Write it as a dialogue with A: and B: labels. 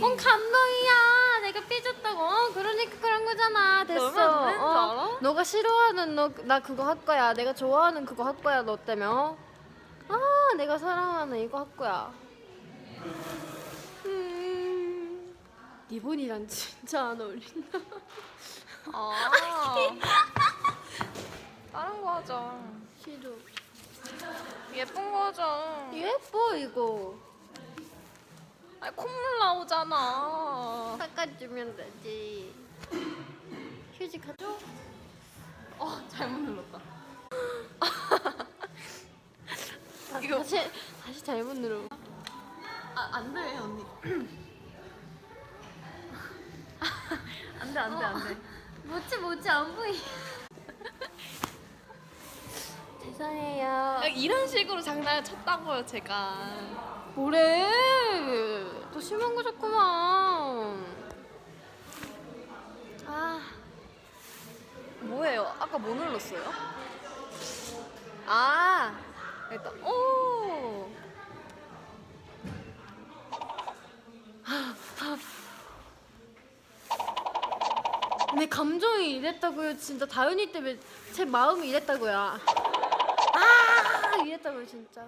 A: 뭔 감동이야. 내가 삐졌다고. 어, 그러니까 그런 거잖아. 됐어.
B: 얼마나
A: 어,
B: 알아?
A: 너가 싫어하는 너 나 그거 할 거야. 내가 좋아하는 그거 할 거야. 너 때문에. 어? 아, 내가 사랑하는 이거 할 거야. 음. 리본이랑 진짜 안 어울린다.
B: 아. 다른 거 하자.
A: 싫어.
B: 예쁜 거 하자.
A: 예뻐 이거.
B: 아니 콧물 나오잖아.
A: 닦아주면 되지. 휴지 가져.
B: 어 잘못 눌렀다.
A: 아,
B: 이거-
A: 다시 다시 잘못 누르.
B: 아 안 돼 언니. 안돼 안돼 안돼.
A: 뭐지 뭐지 안 보이. 죄송해요.
B: 아, 이런 식으로 장난을 쳤다고요 제가.
A: 뭐래? 더 심한 거 줬구만. 아,
B: 뭐예요? 아까 뭐 눌렀어요? 아 일단 오.
A: 내 감정이 이랬다고요. 진짜 다윤이 때문에 제 마음이 이랬다고요. 아, 이랬다고요 진짜.